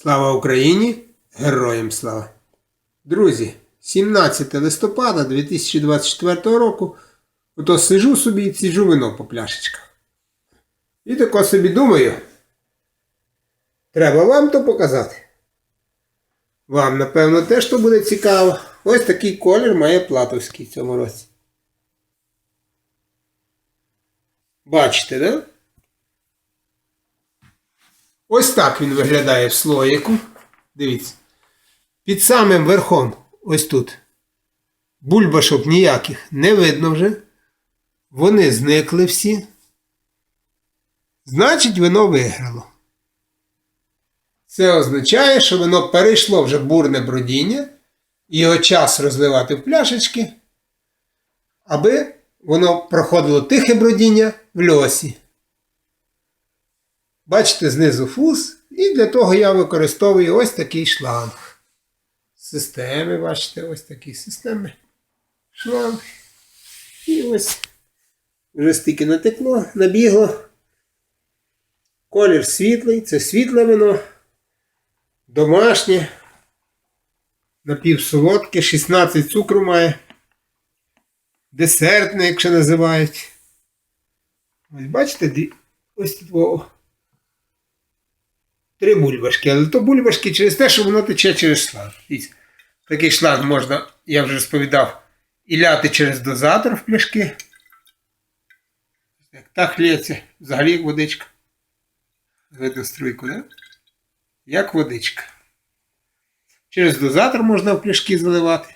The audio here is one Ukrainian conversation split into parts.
Слава Україні! Героям слава! Друзі, 17 листопада 2024 року ото сижу собі і ціджу вино по пляшечках. І тако собі думаю. Треба вам то показати. Вам, напевно, теж то буде цікаво. Ось такий колір має Платовський в цьому році. Бачите, да? Ось так він виглядає в слоїку. Дивіться. Під самим верхом, ось тут. Бульбашок ніяких не видно вже. Вони зникли всі. Значить, вино виграло. Це означає, що воно перейшло вже бурне бродіння, його час розливати в пляшечки, аби воно проходило тихе бродіння в льосі. Бачите, знизу фуз, і для того я використовую ось такий шланг. Системи, бачите, ось такі системи. Шланг. І ось вже стільки натекло, набігло. Колір світлий, це світле вино. Домашнє. Напівсолодке, 16 цукру має. Десертне, якщо називають. Ось бачите, ось тут. Три бульбашки, але то бульбашки через те, що воно тече через шланг. Такий шланг можна, я вже розповідав, і ляти через дозатор в пляшки. Як так лється, взагалі як водичка. Видно струйку, да? Як водичка. Через дозатор можна в пляшки заливати.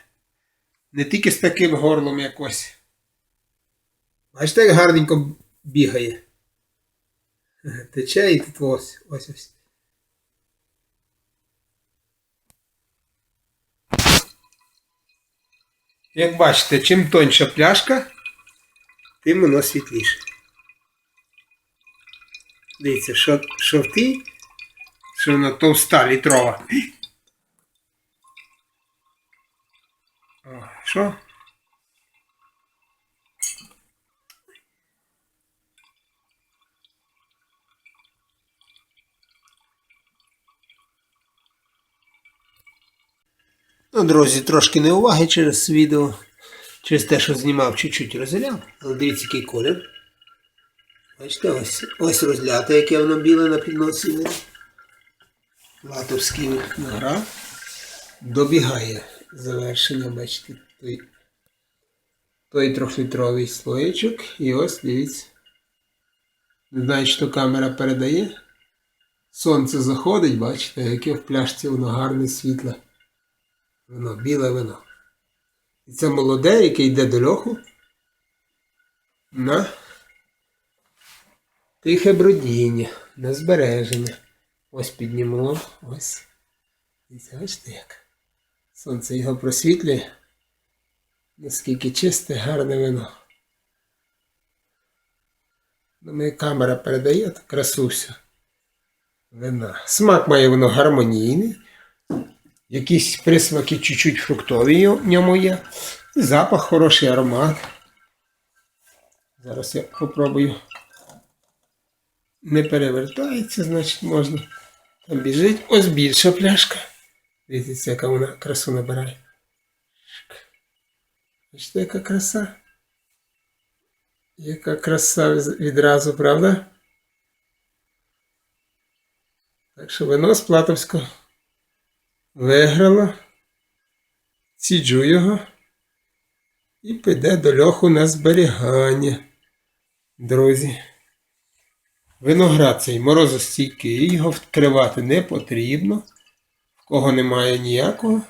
Не тільки з таким горлом якось. Бачите, як гарненько бігає. Тече і тут ось ось ось. Як бачите, чим тоньша пляшка, тим воно світліше. Дивіться, що, що в тій, що вона товста літрова. Що? Ну, друзі, трошки неуваги через відео, через те, що знімав чуть-чуть розгляд. Але дивіться, який колір. Бачите, ось, ось розляте, яке воно біле на підносі. Латовський виноград. Добігає завершення, бачите, той, той трьохлітровий слоєчок. І ось дивіться. Не знаю, що камера передає. Сонце заходить, бачите, яке в пляшці воно гарне світле. Вино, біле вино. І це молоде, яке йде до льоху. На тихе бродіння, на збереження. Ось піднімемо. Ось. Це бачите як. Сонце його просвітлює. Наскільки чисте, гарне вино. Ну, моя камера передає так красу всю. Вина. Смак має воно гармонійний. Якісь присмаки чуть-чуть фруктові в ньому є. Запах хороший аромат. Зараз я попробую. Не перевертається, значить можна. Там біжить. Ось більша пляшка. Дивіться, яка вона красу набирає. Бачите, яка краса? Яка краса відразу, правда? Так що вино з Платовського виграло. Ціджу його і піде до льоху на зберігання. Друзі. Виноград цей морозостійкий, його вкривати не потрібно. В кого немає ніякого,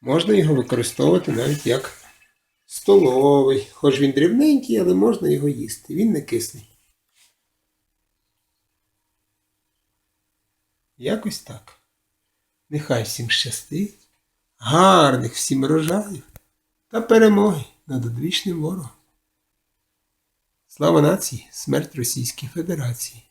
можна його використовувати навіть як столовий. Хоч він дрібненький, але можна його їсти. Він не кислий. Якось так. Нехай всім щастить, гарних всім рожаїв та перемоги над одвічним ворогом. Слава нації, смерть Російській Федерації.